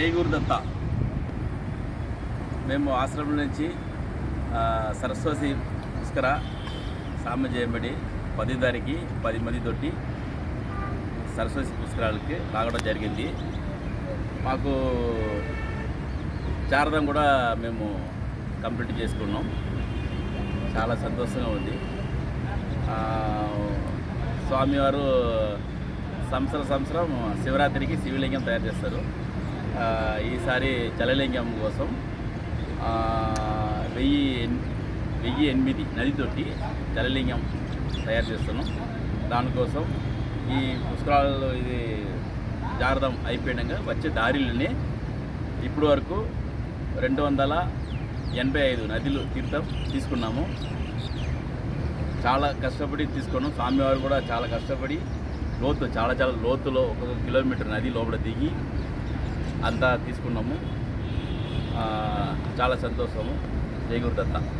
జయగురుదత్త మేము ఆశ్రమం నుంచి సరస్వతి పుష్కర సామ్య చేయబడి పది తారీఖు పది మంది తోటి సరస్వతి పుష్కరాలకి రావడం జరిగింది. మాకు చారదం కూడా మేము కంప్లీట్ చేసుకున్నాం. చాలా సంతోషంగా ఉంది. స్వామివారు సంవత్సరం సంవత్సరం శివరాత్రికి శివలింగం తయారు చేస్తారు. ఈసారి జలలింగం కోసం వెయ్యి వెయ్యి ఎనిమిది నదితోటి జలలింగం తయారు చేస్తున్నాం. దానికోసం ఈ పుష్కరాలు ఇది జారదం అయిపోయాక వచ్చే దారిలోనే ఇప్పటి వరకు రెండు వందల ఎనభై ఐదు నదులు తీర్థం తీసుకున్నాము. చాలా కష్టపడి తీసుకున్నాం. స్వామివారు కూడా చాలా కష్టపడి లోతు చాలా చాలా లోతులో ఒక కిలోమీటర్ నది లోపల దిగి అంతా తీసుకున్నాము. చాలా సంతోషము. జై గురుదత్త.